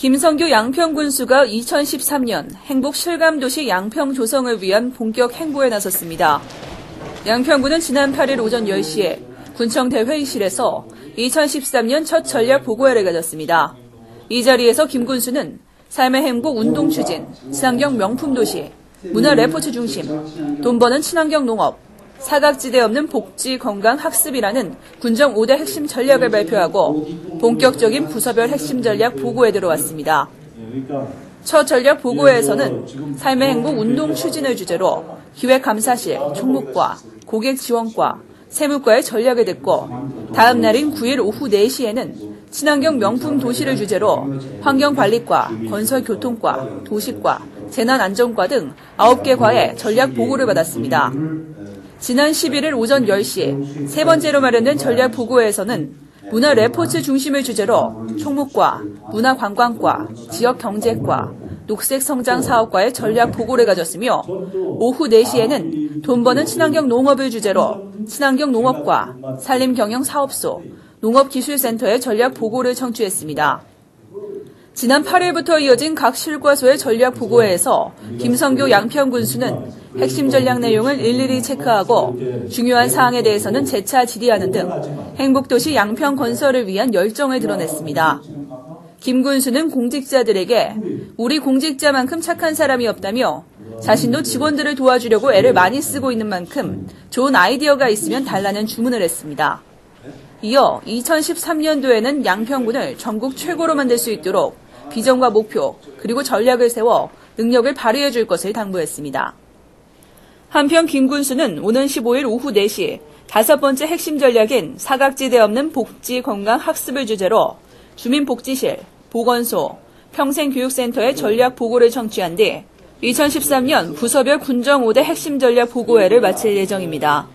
김성규 양평군수가 2013년 행복 실감도시 양평 조성을 위한 본격 행보에 나섰습니다. 양평군은 지난 8일 오전 10시에 군청대 회의실에서 2013년 첫 전략 보고회를 가졌습니다. 이 자리에서 김 군수는 삶의 행복 운동 추진, 친환경 명품 도시, 문화 레포츠 중심, 돈 버는 친환경 농업, 사각지대 없는 복지 건강 학습이라는 군정 5대 핵심 전략을 발표하고 본격적인 부서별 핵심 전략 보고에 들어왔습니다. 첫 전략 보고에서는 삶의 행복 운동 추진을 주제로 기획감사실, 총무과, 고객 지원과, 세무과의 전략을 듣고 다음 날인 9일 오후 4시에는 친환경 명품 도시를 주제로 환경관리과, 건설교통과, 도시과, 재난안전과 등 9개 과의 전략 보고를 받았습니다. 지난 11일 오전 10시 세 번째로 마련된 전략 보고에서는 문화 레포츠 중심을 주제로 총무과, 문화관광과, 지역경제과, 녹색성장 사업과의 전략 보고를 가졌으며 오후 4시에는 돈 버는 친환경 농업을 주제로 친환경 농업과 산림경영사업소, 농업기술센터의 전략 보고를 청취했습니다. 지난 8일부터 이어진 각 실과소의 전략 보고회에서 김성교 양평군수는 핵심 전략 내용을 일일이 체크하고 중요한 사항에 대해서는 재차 질의하는 등 행복도시 양평 건설을 위한 열정을 드러냈습니다. 김 군수는 공직자들에게 우리 공직자만큼 착한 사람이 없다며 자신도 직원들을 도와주려고 애를 많이 쓰고 있는 만큼 좋은 아이디어가 있으면 달라는 주문을 했습니다. 이어 2013년도에는 양평군을 전국 최고로 만들 수 있도록 비전과 목표 그리고 전략을 세워 능력을 발휘해 줄 것을 당부했습니다. 한편 김 군수는 오는 15일 오후 4시 다섯 번째 핵심 전략인 사각지대 없는 복지 건강 학습을 주제로 주민복지실, 보건소, 평생교육센터의 전략 보고를 청취한 뒤 2013년 부서별 군정 5대 핵심 전략 보고회를 마칠 예정입니다.